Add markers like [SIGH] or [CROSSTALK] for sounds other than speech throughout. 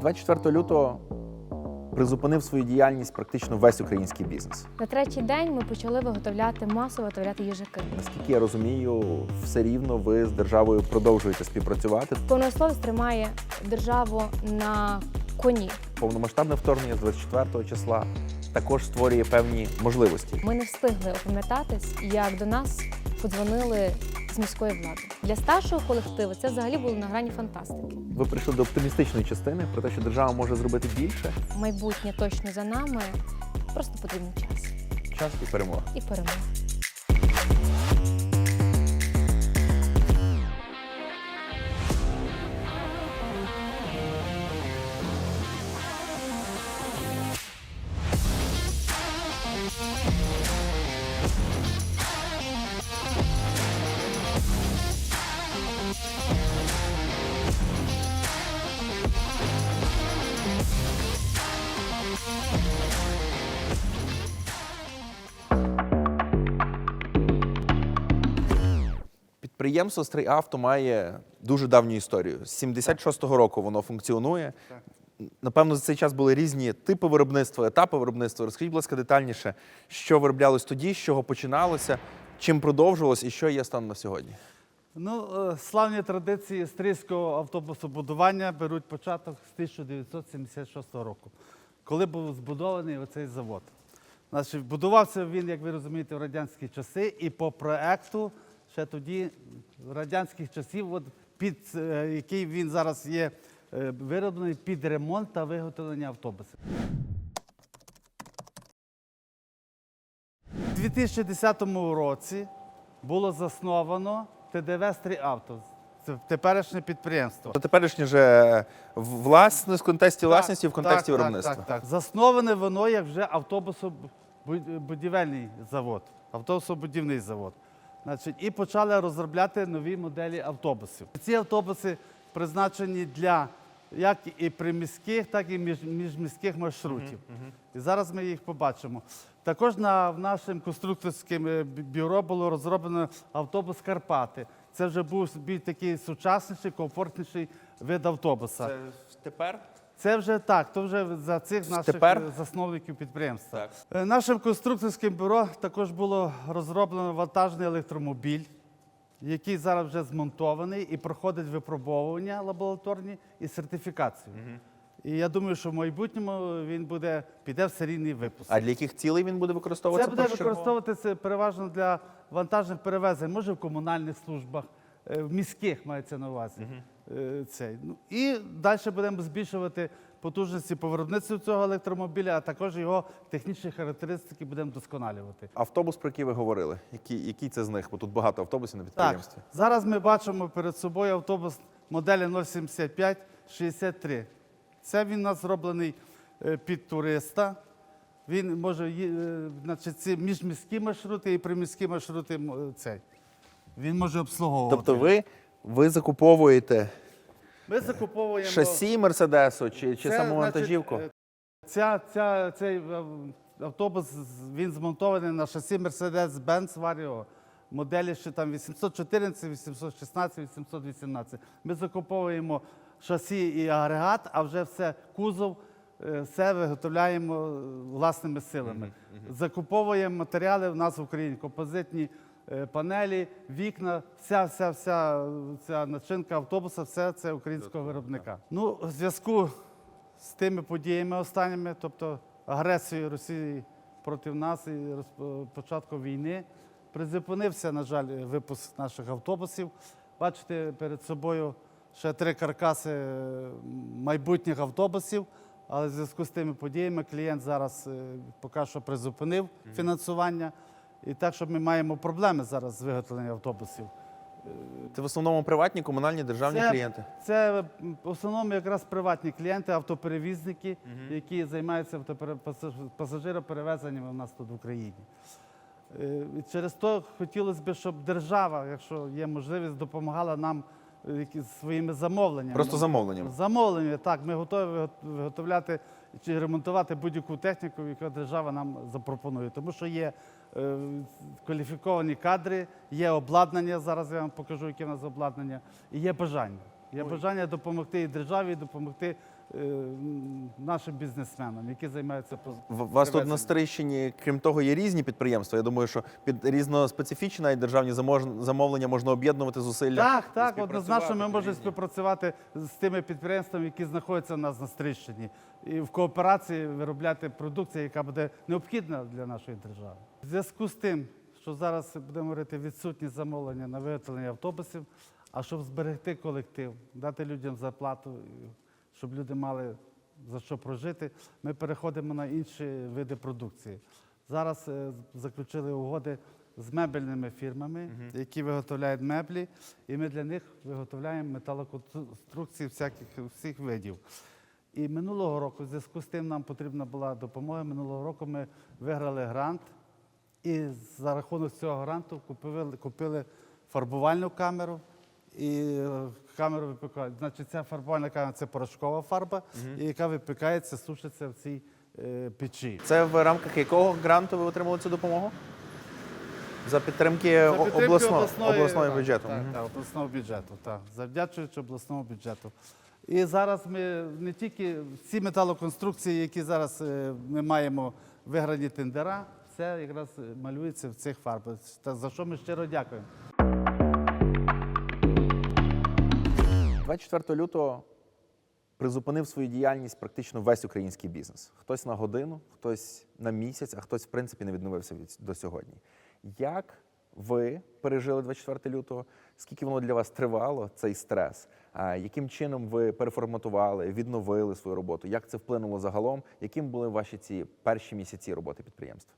24 лютого призупинив свою діяльність практично весь український бізнес. На третій день ми почали виготовляти масово виготовляти їжаки. Наскільки я розумію, все рівно ви з державою продовжуєте співпрацювати. Промисловість тримає державу на коні. Повномасштабне вторгнення з 24 числа також створює певні можливості. Ми не встигли опам'ятатись, як до нас подзвонили з міської влади. Для старшого колективу це взагалі було на грані фантастики. Ви прийшли до оптимістичної частини про те, що держава може зробити більше. Майбутнє точно за нами. Просто потрібен час Час і перемога. і перемога. Підприємство «Стрийавто» має дуже давню історію. З 76-го року воно функціонує. Напевно, за цей час були різні типи виробництва, етапи виробництва. Розкажіть, будь ласка, детальніше, що вироблялось тоді, з чого починалося, чим продовжувалось і що є станом на сьогодні. Ну, е, славні традиції стрийського автобусобудування беруть початок з 1976 року, коли був збудований оцей завод. Значить, будувався він, як ви розумієте, в радянські часи, і по проекту ще тоді радянських часів, от під е, який він зараз є е, вироблений під ремонт та виготовлення автобусів. У 2010 році було засновано ТДВ «Стріавто». Це теперішнє підприємство. То теперішнє же власність в контексті власності, в контексті так, виробництва. Так, так, так. Засноване воно як вже автобусобудівельний завод, автобусобудівний завод. Значить, і почали розробляти нові моделі автобусів. Ці автобуси призначені для як і приміських, так і між, міжміських маршрутів. І зараз ми їх побачимо. Також на в нашим конструкторським е, бю- бюро було розроблено автобус Карпати. Це вже був більш такий сучасніший, комфортніший вид автобуса. тепер? Це вже так, то вже за цих наших Тепер? е, засновників підприємства. Так. Е, Нашим конструкторським бюро також було розроблено вантажний електромобіль, який зараз вже змонтований і проходить випробовування лабораторні і сертифікацію. І я думаю, що в майбутньому він буде піде в серійний випуск. А для яких цілей він буде використовуватися? Це буде використовуватися переважно для вантажних перевезень, може в комунальних службах, е, в міських мається на увазі. Е, Цей. Ну, і далі будемо збільшувати потужності по виробництву цього електромобіля, а також його технічні характеристики будемо вдосконалювати. Автобус, про який ви говорили, який, який це з них? Бо тут багато автобусів на Так, підприємстві. зараз ми бачимо перед собою автобус моделі 075-63. Це він у нас зроблений е, під туриста. Він може е, значить, ці міжміські маршрути і приміські маршрути цей. Він може обслуговувати. Тобто ви, ви закуповуєте Ми закуповуємо шасі Мерседесу чи, чи Це, саму значить, вантажівку? е, Ця, ця, цей е, автобус він змонтований на шасі Mercedes-Benz Vario. Моделі ще там 814, 816, 818. Ми закуповуємо шасі і агрегат, а вже все кузов, е, все виготовляємо е, власними силами. Закуповуємо матеріали в нас в Україні, композитні панелі, вікна, вся, вся, вся ця начинка автобуса, все це українського виробника. Ну, в зв'язку з тими подіями останніми, тобто агресією Росії проти нас і початку війни, призупинився, на жаль, випуск наших автобусів. Бачите, перед собою ще три каркаси е, майбутніх автобусів. Але в зв'язку з тими подіями клієнт зараз е, поки що призупинив фінансування. І так, що ми маємо проблеми зараз з виготовленням автобусів. Це в основному приватні, комунальні, державні Це- клієнти. Це в основному якраз приватні клієнти, автоперевізники, які займаються пасажироперевезеннями у нас тут в Україні. Е, Через то хотілося б, щоб держава, якщо є можливість, допомагала нам е, своїми замовленнями. Просто замовленням. Замовлення, так. Ми готові виго- виготовляти чи ремонтувати будь-яку техніку, яку держава нам запропонує. Тому що є кваліфіковані кадри, є обладнання. Зараз я вам покажу, яке в нас обладнання, і є бажання. Є бажання допомогти і державі, і допомогти е, нашим бізнесменам, які займаються У вас тут на привезенням. Крім того, є різні підприємства. Я думаю, що під різноспецифічні навіть державні замовлення можна об'єднувати зусилля. Так, так, однозначно ми можемо співпрацювати з тими підприємствами, які знаходяться у нас на Стрищині, і в кооперації виробляти продукцію, яка буде необхідна для нашої держави. В зв'язку з тим, що зараз будемо говорити відсутність замовлення на виготовлення автобусів, а щоб зберегти колектив, дати людям зарплату, щоб люди мали за що прожити, ми переходимо на інші види продукції. Зараз е, заключили угоди з мебельними фірмами, які виготовляють меблі, і ми для них виготовляємо металоконструкції всяких всіх видів. І минулого року, в зв'язку з тим, нам потрібна була допомога. Минулого року ми виграли грант, і за рахунок цього гранту купили, купили фарбувальну камеру і е, камеру випікають. Значить, ця фарбувальна камера це порошкова фарба, і яка випікається, сушиться в цій е, печі. Це в рамках якого гранту ви отримали цю допомогу? За підтримки, За підтримки обласно- обласної, обласного бюджету. Так, Мгм. так, обласного бюджету, так. Завдячуючи обласному бюджету. І зараз ми не тільки ці металоконструкції, які зараз е, ми маємо виграні тендера, все якраз е, малюється в цих фарбах. За що ми щиро дякуємо. 24 лютого призупинив свою діяльність практично весь український бізнес. Хтось на годину, хтось на місяць, а хтось, в принципі, не відновився від, до сьогодні. Як ви пережили 24 лютого? Скільки воно для вас тривало, цей стрес? А яким чином ви переформатували, відновили свою роботу? Як це вплинуло загалом? Яким були ваші ці перші місяці роботи підприємства?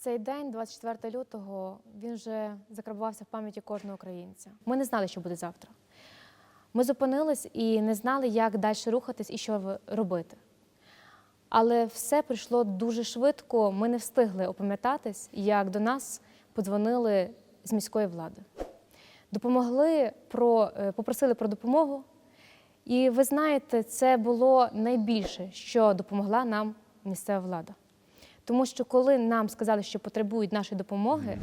Цей день, 24 лютого, він вже закарбувався в пам'яті кожного українця. Ми не знали, що буде завтра. Ми зупинились і не знали, як далі рухатись і що робити. Але все прийшло дуже швидко. Ми не встигли опам'ятатись, як до нас подзвонили з міської влади. Допомогли про, е, попросили про допомогу. І ви знаєте, це було найбільше, що допомогла нам місцева влада. Тому що коли нам сказали, що потребують нашої допомоги,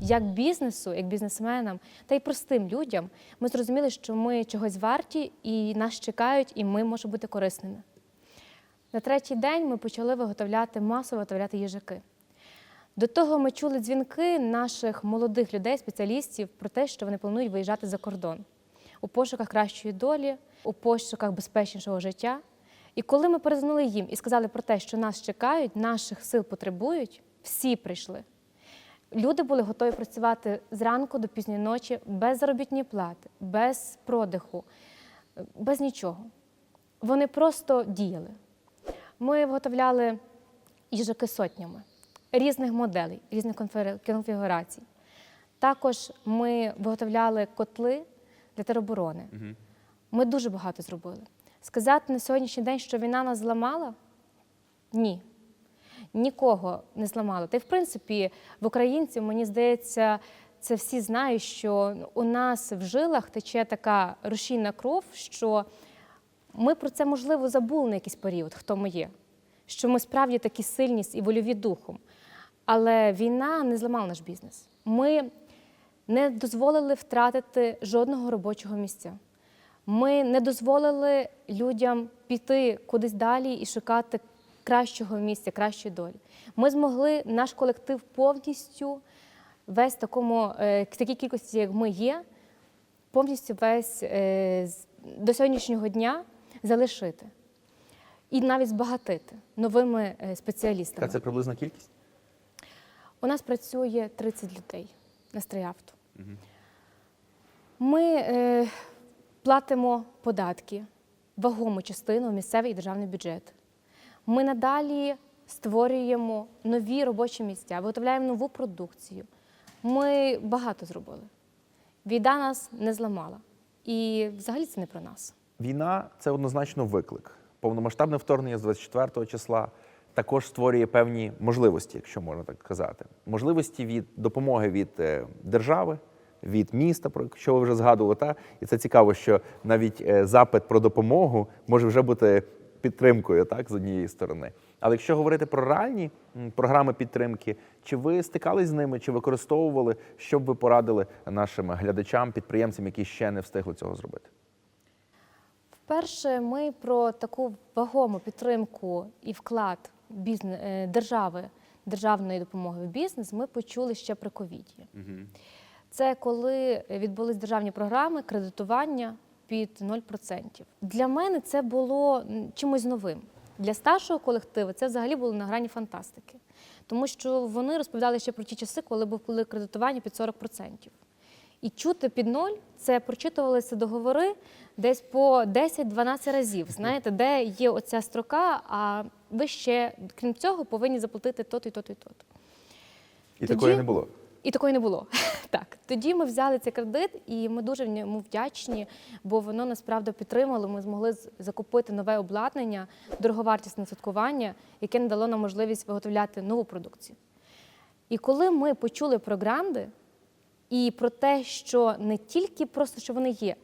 як бізнесу, як бізнесменам, та й простим людям, ми зрозуміли, що ми чогось варті і нас чекають, і ми можемо бути корисними. На третій день ми почали виготовляти масово виготовляти їжаки. До того ми чули дзвінки наших молодих людей, спеціалістів, про те, що вони планують виїжджати за кордон у пошуках кращої долі, у пошуках безпечнішого життя. І коли ми перезвонили їм і сказали про те, що нас чекають, наших сил потребують, всі прийшли. Люди були готові працювати зранку до пізньої ночі без заробітної плати, без продиху, без нічого. Вони просто діяли. Ми виготовляли їжаки сотнями різних моделей, різних конфігурацій. Також ми виготовляли котли для тероборони. Ми дуже багато зробили. Сказати на сьогоднішній день, що війна нас зламала? Ні. Нікого не зламала. Та й в принципі в українців, мені здається, це всі знають, що у нас в жилах тече така рушійна кров, що ми про це можливо забули на якийсь період, хто ми є. Що ми справді такі сильні і вольові духом. Але війна не зламала наш бізнес. Ми не дозволили втратити жодного робочого місця. Ми не дозволили людям піти кудись далі і шукати кращого місця, кращої долі. Ми змогли наш колектив повністю весь такому е, в такій кількості, як ми є, повністю весь е, до сьогоднішнього дня залишити і навіть збагатити новими е, спеціалістами. Яка це приблизна кількість? У нас працює 30 людей на стріавто. Ми е, платимо податки, вагому частину в місцевий і державний бюджет. Ми надалі створюємо нові робочі місця, виготовляємо нову продукцію. Ми багато зробили. Війна нас не зламала. І взагалі це не про нас. Війна це однозначно виклик. Повномасштабне вторгнення з 24 числа також створює певні можливості, якщо можна так казати. Можливості від допомоги від е, держави, від міста, про що ви вже згадували. Та? І це цікаво, що навіть е, запит про допомогу може вже бути підтримкою так, з однієї сторони. Але якщо говорити про реальні програми підтримки, чи ви стикались з ними, чи використовували, що б ви порадили нашим глядачам, підприємцям, які ще не встигли цього зробити? Вперше ми про таку вагому підтримку і вклад бізнес, держави, державної допомоги в бізнес ми почули ще при ковіді. Це коли відбулись державні програми кредитування під 0%. Для мене це було чимось новим. Для старшого колективу це взагалі було на грані фантастики, тому що вони розповідали ще про ті часи, коли були кредитування під 40%. І чути під ноль це прочитувалися договори десь по 10-12 разів. Знаєте, де є оця строка, а ви ще, крім цього, повинні заплатити то-то і то-то і то-то. І Тоді- такої не було. І такої не було. [LAUGHS] Так, тоді ми взяли цей кредит, і ми дуже в ньому вдячні, бо воно насправді підтримало. Ми змогли закупити нове обладнання, дороговартісне святкування, яке надало нам можливість виготовляти нову продукцію. І коли ми почули про гранди і про те, що не тільки просто що вони є,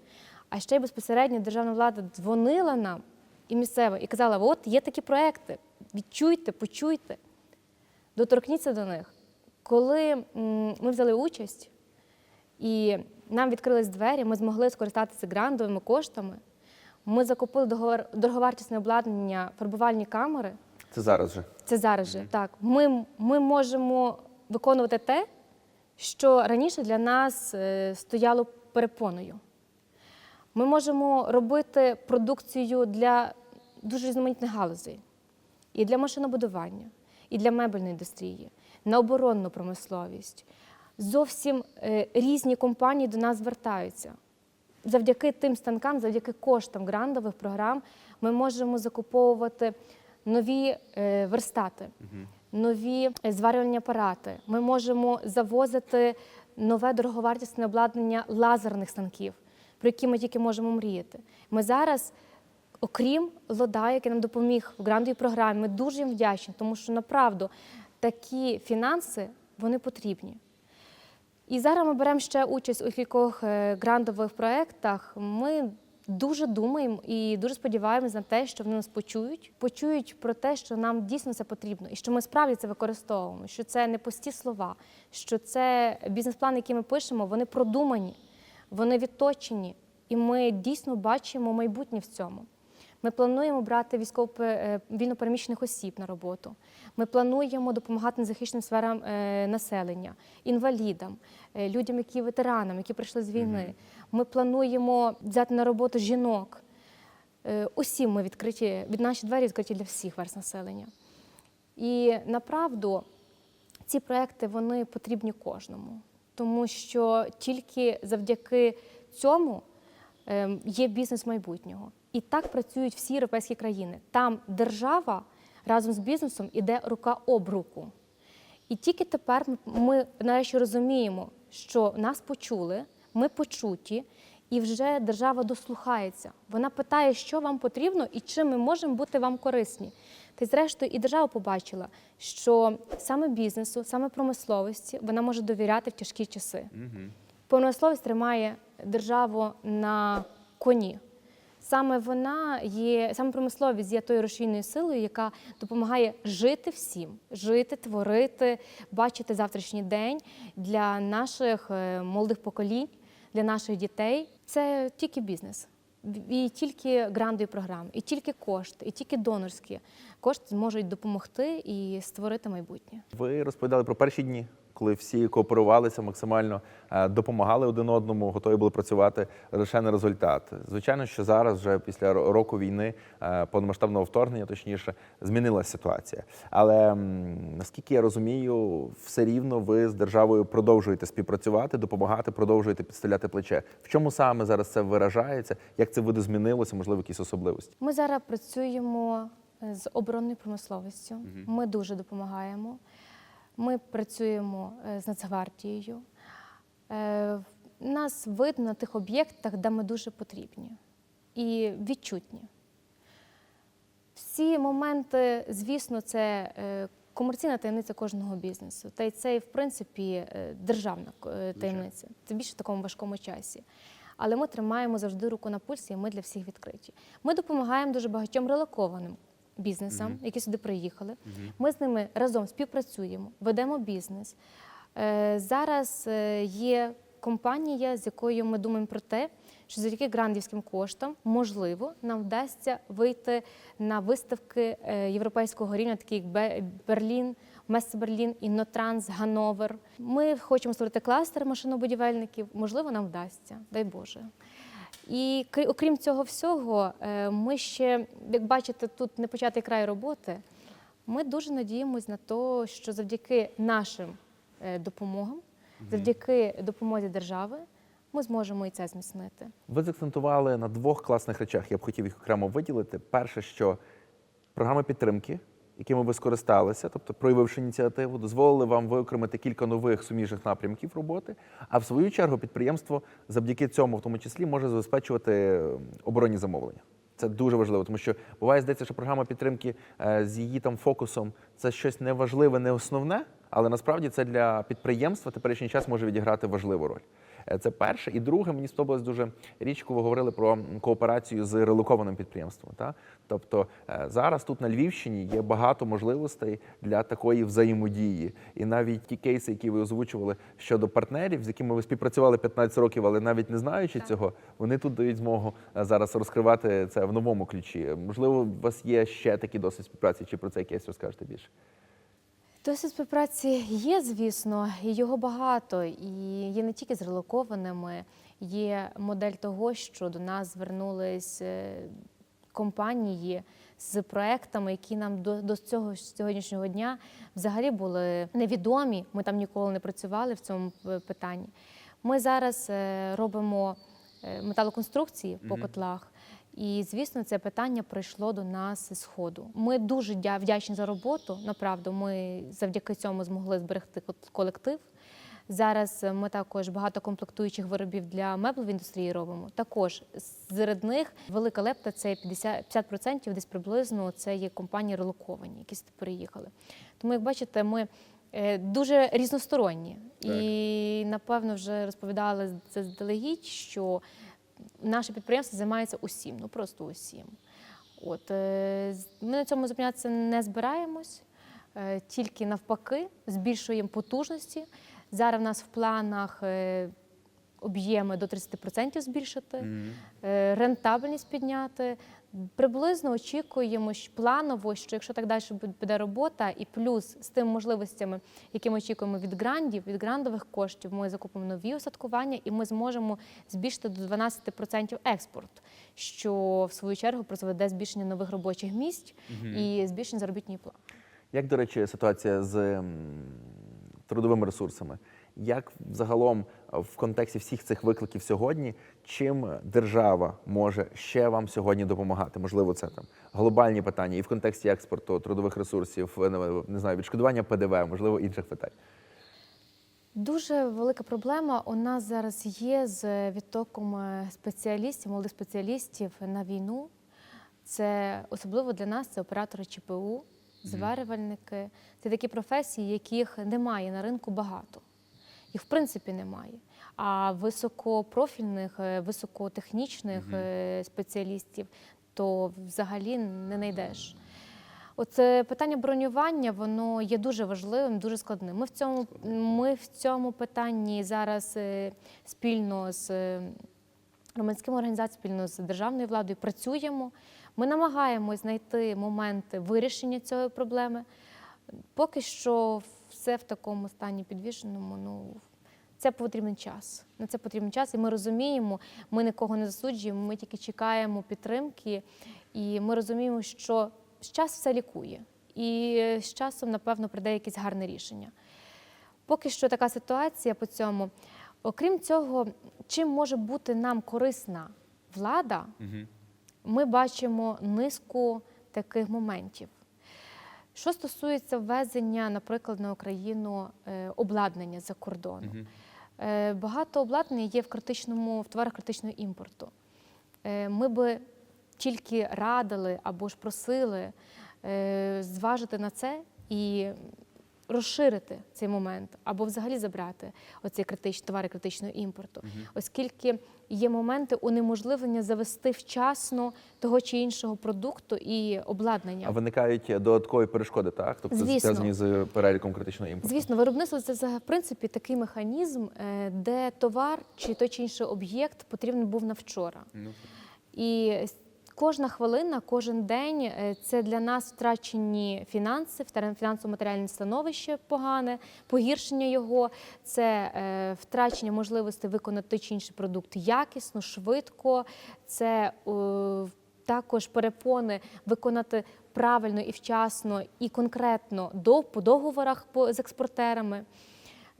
а ще й безпосередньо державна влада дзвонила нам і місцева, і казала: от є такі проекти, відчуйте, почуйте доторкніться до них. Коли ми взяли участь і нам відкрились двері, ми змогли скористатися грантовими коштами. Ми закупили договор- дороговартісне обладнання, фарбувальні камери. Це зараз же. Це зараз же так. Ми, ми можемо виконувати те, що раніше для нас е, стояло перепоною. Ми можемо робити продукцію для дуже різноманітних галузей. І для машинобудування, і для мебельної індустрії, на оборонну промисловість. Зовсім е, різні компанії до нас звертаються. Завдяки тим станкам, завдяки коштам грантових програм, ми можемо закуповувати нові е, верстати, нові е, зварювальні апарати. Ми можемо завозити нове дороговартісне обладнання лазерних станків, про які ми тільки можемо мріяти. Ми зараз Окрім Лода, який нам допоміг в грантовій програмі, ми дуже їм вдячні, тому що направду такі фінанси вони потрібні. І зараз ми беремо ще участь у кількох е, грантових проєктах. Ми дуже думаємо і дуже сподіваємося на те, що вони нас почують, почують про те, що нам дійсно це потрібно, і що ми справді це використовуємо, що це не пусті слова, що це бізнес-плани, які ми пишемо, вони продумані, вони відточені, і ми дійсно бачимо майбутнє в цьому. Ми плануємо брати військово е, вільнопереміщених осіб на роботу. Ми плануємо допомагати незахищеним сферам е, населення, інвалідам, е, людям, які ветеранам, які прийшли з війни. Ми плануємо взяти на роботу жінок. Усім ми відкриті, від наші двері відкриті для всіх верст населення. І направду ці проекти вони потрібні кожному, тому що тільки завдяки цьому ем, є бізнес майбутнього. І так працюють всі європейські країни. Там держава разом з бізнесом іде рука об руку. І тільки тепер ми, нарешті розуміємо, що нас почули, ми почуті, і вже держава дослухається. Вона питає, що вам потрібно і чим ми можемо бути вам корисні. Та й зрештою, і держава побачила, що саме бізнесу, саме промисловості вона може довіряти в тяжкі часи. Промисловість тримає державу на коні. Саме вона є, саме промисловість є тою рушійною силою, яка допомагає жити всім, жити, творити, бачити завтрашній день для наших е, молодих поколінь, для наших дітей. Це тільки бізнес. І тільки грантові програми, і тільки кошти, і тільки донорські кошти зможуть допомогти і створити майбутнє. Ви розповідали про перші дні, коли всі кооперувалися максимально, е, допомагали один одному, готові були працювати лише на результат. Звичайно, що зараз, вже після року війни, е, повномасштабного вторгнення, точніше, змінилася ситуація. Але наскільки я розумію, все рівно ви з державою продовжуєте співпрацювати, допомагати, продовжуєте підставляти плече. В чому саме зараз це виражається? Як це видозмінилося? Можливо, якісь особливості? Ми зараз працюємо е, з оборонною промисловістю. Ми дуже допомагаємо. Ми працюємо е, з Нацгвардією. Е, Нас видно на тих об'єктах, де ми дуже потрібні і відчутні. Всі моменти, звісно, це е, комерційна таємниця кожного бізнесу. Та й це, в принципі, державна таємниця. Це більше в такому важкому часі. Але ми тримаємо завжди руку на пульсі, і ми для всіх відкриті. Ми допомагаємо дуже багатьом релокованим бізнесам, які сюди приїхали. Ми з ними разом співпрацюємо, ведемо бізнес. Е, Зараз е, є компанія, з якою ми думаємо про те, що завдяки грандівським коштам можливо нам вдасться вийти на виставки е, європейського рівня, такі як Бе- Берлін, Месце Берлін, Іннотранс, Гановер. Ми хочемо створити кластер машинобудівельників. Можливо, нам вдасться, дай Боже. І крі- окрім цього всього, е, ми ще, як бачите, тут не початий край роботи. Ми дуже надіємось на те, що завдяки нашим е, допомогам, завдяки допомозі держави, ми зможемо і це зміцнити. Ви заакцентували на двох класних речах. Я б хотів їх окремо виділити. Перше, що програми підтримки, якими ви скористалися, тобто проявивши ініціативу, дозволили вам виокремити кілька нових суміжних напрямків роботи. А в свою чергу підприємство завдяки цьому, в тому числі, може забезпечувати оборонні замовлення. Це дуже важливо, тому що буває здається, що програма підтримки е, з її там фокусом це щось неважливе, не основне, але насправді це для підприємства теперішній час може відіграти важливу роль. Е, Це перше. І друге, мені сподобалась дуже річ, коли ви говорили про кооперацію з релокованим підприємством. Та? Тобто е, зараз тут на Львівщині є багато можливостей для такої взаємодії. І навіть ті кейси, які ви озвучували щодо партнерів, з якими ви співпрацювали 15 років, але навіть не знаючи цього, вони тут дають змогу е, зараз розкривати це в новому ключі. Можливо, у вас є ще такі досвід співпраці, чи про це якесь розкажете більше? Досвід співпраці є, звісно, і його багато. І є не тільки з релокованими, є модель того, що до нас звернулись е, компанії з проектами, які нам до, до цього сьогоднішнього дня взагалі були невідомі. Ми там ніколи не працювали в цьому е, питанні. Ми зараз е, робимо металоконструкції по котлах. І звісно, це питання прийшло до нас з ходу. Ми дуже дя- вдячні за роботу. Направду, ми завдяки цьому змогли зберегти колектив. Зараз ми також багато комплектуючих виробів для меблевої індустрії робимо. Також серед них велика лепта це 50%, 50% десь приблизно це є компанії релоковані, які сюди переїхали. Тому, як бачите, ми е, дуже різносторонні. І напевно вже розповідали заздалегідь, що наше підприємство займається усім, ну просто усім. От е, ми на цьому зупинятися не збираємось, е, тільки навпаки, збільшуємо потужності. Зараз в нас в планах е, об'єми до 30% збільшити, е, рентабельність підняти. Приблизно очікуємо що планово, що якщо так далі буде- робота, і плюс з тими можливостями, які ми очікуємо від грандів, від грандових коштів, ми закупимо нові устаткування і ми зможемо збільшити до 12% експорт, що в свою чергу призведе збільшення нових робочих місць і збільшення заробітної плати. Як, до речі, ситуація з трудовими ресурсами? Як загалом е, в контексті всіх цих викликів сьогодні, чим держава може ще вам сьогодні допомагати? Можливо, це там глобальні питання і в контексті експорту трудових ресурсів, е, не- знаю, відшкодування ПДВ, можливо, інших питань. Дуже велика проблема у нас зараз є з відтоком е, спеціалістів, молодих спеціалістів на війну. Це особливо для нас це оператори ЧПУ, зварювальники. Це такі професії, яких немає на ринку багато. Їх в принципі немає. А високопрофільних, е, високотехнічних е, спеціалістів то взагалі не знайдеш. Оце питання бронювання, воно є дуже важливим, дуже складним. Ми в цьому, ми в цьому питанні зараз е, спільно з громадськими організаціями, спільно з державною владою працюємо. Ми намагаємось знайти моменти вирішення цієї проблеми. Поки що все в такому стані підвішеному. Ну це потрібен час. На це потрібен час, і ми розуміємо, ми нікого не засуджуємо, ми тільки чекаємо підтримки, і ми розуміємо, що з час все лікує. І з часом, напевно, прийде якесь гарне рішення. Поки що така ситуація по цьому. Окрім цього, чим може бути нам корисна влада, ми бачимо низку таких моментів. Що стосується ввезення, наприклад, на Україну е, обладнання за кордону, Е, багато обладнання є в критичному в товарах критичного імпорту. Е, Ми би тільки радили або ж просили зважити на це і розширити цей момент або взагалі забрати оці критичні товари критичного імпорту, оскільки є моменти унеможливлення завести вчасно того чи іншого продукту і обладнання. А виникають додаткові перешкоди, так? Тобто зв'язані з переліком критичного імпорту. Звісно, виробництво це в принципі такий механізм, е, де товар чи той чи інший об'єкт потрібен був на вчора. І с- кожна хвилина, кожен день е, це для нас втрачені фінанси, фінансово-матеріальне становище погане, погіршення його, це е, втрачення можливості виконати чи інший продукт якісно, швидко. Це також перепони виконати правильно і вчасно і конкретно до по договорах з експортерами.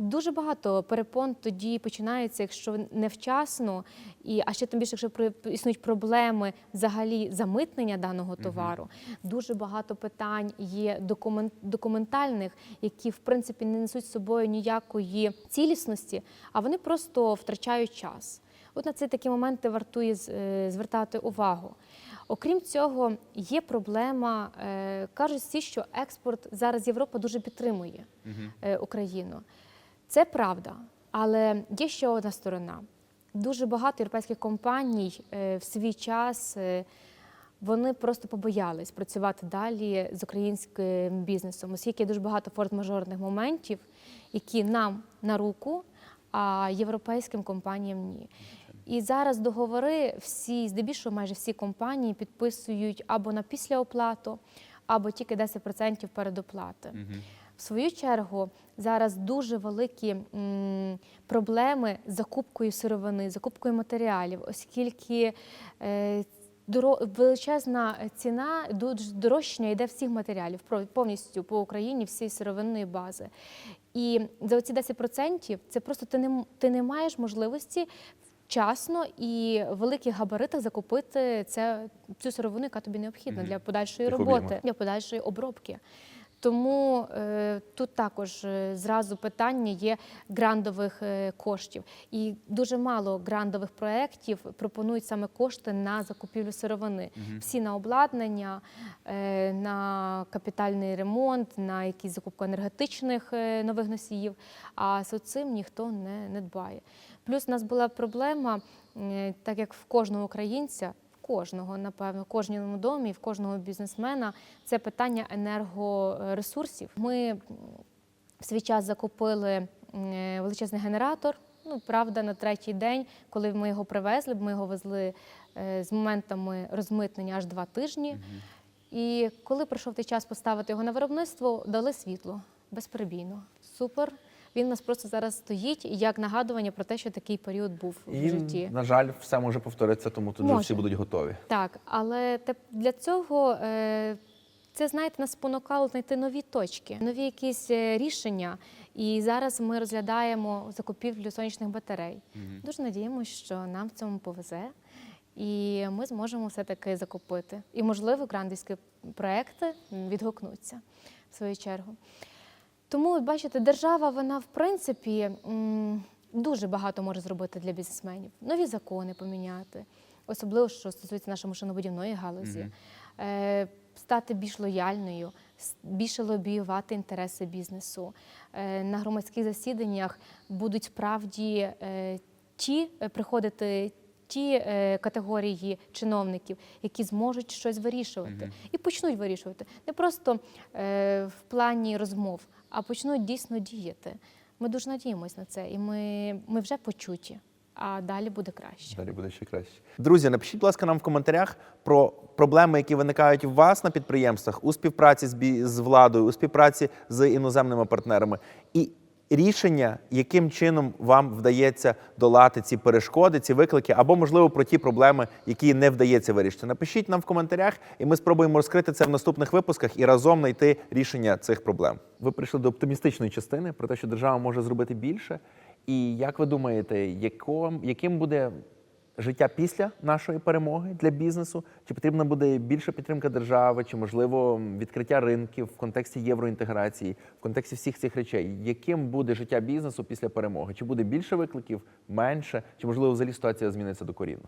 Дуже багато перепон тоді починається, якщо невчасно, і а ще тим більше, якщо існують проблеми взагалі замитнення даного товару. Дуже багато питань є документ, документальних, які в принципі не несуть з собою ніякої цілісності, а вони просто втрачають час. От на ці такі моменти вартує е, звертати увагу. Окрім цього, є проблема. е, Кажуть всі, що експорт зараз Європа дуже підтримує е, Україну. Це правда, але є ще одна сторона. Дуже багато європейських компаній е, в свій час е, вони просто побоялись працювати далі з українським бізнесом, оскільки є дуже багато форс-мажорних моментів, які нам на руку, а європейським компаніям ні. І зараз договори всі, здебільшого майже всі компанії підписують або на післяоплату, або тільки 10% передоплати. В свою чергу зараз дуже великі проблеми з закупкою сировини, закупкою матеріалів, оскільки е, величезна ціна дорожчання йде всіх матеріалів повністю по Україні, всієї сировинної бази. І за оці 10% це просто ти не, ти не маєш можливості вчасно і в великих габаритах закупити це, цю сировину, яка тобі необхідна для подальшої роботи, для подальшої обробки. Тому е, тут також е, зразу питання є грандових е, коштів. І дуже мало грандових проєктів пропонують саме кошти на закупівлю сировини. Всі на обладнання, е, на капітальний ремонт, на якісь закупку енергетичних е, нових носіїв. А з цим ніхто не, не дбає. Плюс у нас була проблема, е, так як в кожного українця. Кожного, напевно, в кожному домі, в кожного бізнесмена це питання енергоресурсів. Ми в свій час закупили е, величезний генератор. Ну, правда, на третій день, коли ми його привезли, ми його везли е, з моментами розмитнення аж два тижні. І коли прийшов той час поставити його на виробництво, дали світло безперебійно. Супер. Він у нас просто зараз стоїть як нагадування про те, що такий період був в житті. на жаль, все може повторитися, тому тут вже всі будуть готові. Так, але для цього е, це, знаєте, нас спонукало знайти нові точки, нові якісь е, рішення. І зараз ми розглядаємо закупівлю сонячних батарей. Дуже надіємося, що нам в цьому повезе, і ми зможемо все-таки закупити. І, можливо, грандівські проекти відгукнуться в свою чергу. Тому, от бачите, держава, вона в принципі дуже багато може зробити для бізнесменів. Нові закони поміняти, особливо що стосується нашої машинобудівної галузі, е, стати більш лояльною, більше лобіювати інтереси бізнесу. Е, на громадських засіданнях будуть справді е, ті приходити. Ті е, категорії чиновників, які зможуть щось вирішувати, і почнуть вирішувати не просто е, в плані розмов, а почнуть дійсно діяти. Ми дуже надіємось на це, і ми, ми вже почуті, а далі буде краще. Далі буде ще краще. Друзі, напишіть, будь ласка, нам в коментарях про проблеми, які виникають у вас на підприємствах у співпраці з, з владою, у співпраці з іноземними партнерами. І рішення, яким чином вам вдається долати ці перешкоди, ці виклики, або, можливо, про ті проблеми, які не вдається вирішити. Напишіть нам в коментарях, і ми спробуємо розкрити це в наступних випусках і разом знайти рішення цих проблем. Ви прийшли до оптимістичної частини про те, що держава може зробити більше. І як ви думаєте, яким буде життя після нашої перемоги для бізнесу? Чи потрібна буде більша підтримка держави, чи можливо відкриття ринків в контексті євроінтеграції, в контексті всіх цих речей? Яким буде життя бізнесу після перемоги? Чи буде більше викликів, менше, чи можливо взагалі ситуація зміниться докорінно?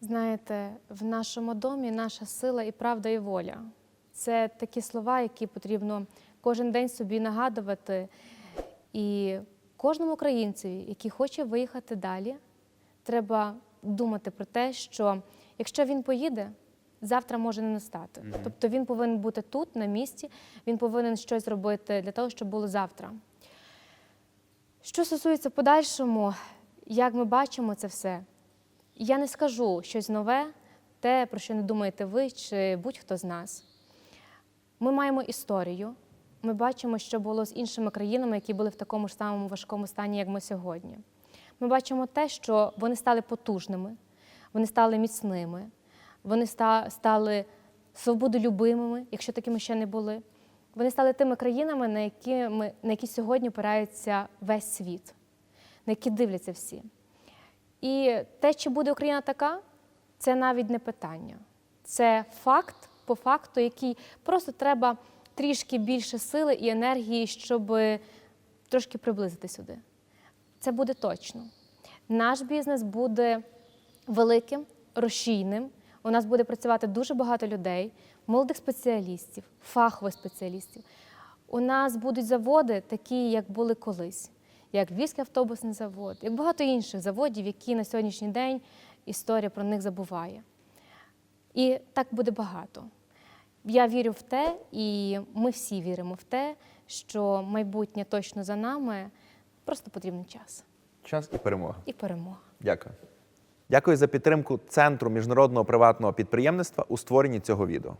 Знаєте, в нашому домі наша сила і правда, і воля. Це такі слова, які потрібно кожен день собі нагадувати. І кожному українцеві, який хоче виїхати далі, треба думати про те, що якщо він поїде, завтра може не настати. Тобто він повинен бути тут, на місці, він повинен щось робити для того, щоб було завтра. Що стосується подальшому, як ми бачимо це все, я не скажу щось нове, те, про що не думаєте ви чи будь-хто з нас. Ми маємо історію. Ми бачимо, що було з іншими країнами, які були в такому ж самому важкому стані, як ми сьогодні. Ми бачимо те, що вони стали потужними, вони стали міцними, вони ста- стали свободолюбимими, якщо такими ще не були. Вони стали тими країнами, на які, ми, на які сьогодні опирається весь світ, на які дивляться всі. І те, чи буде Україна така, це навіть не питання. Це факт по факту, який просто треба трішки більше сили і енергії, щоб трошки приблизити сюди. Це буде точно. Наш бізнес буде великим, розшійним. У нас буде працювати дуже багато людей, молодих спеціалістів, фахових спеціалістів. У нас будуть заводи, такі, як були колись, як Львівський автобусний завод, як багато інших заводів, які на сьогоднішній день історія про них забуває. І так буде багато. Я вірю в те, і ми всі віримо в те, що майбутнє точно за нами, просто потрібен час Час і перемога. і перемога. Дякую. Дякую за підтримку Центру міжнародного приватного підприємництва у створенні цього відео.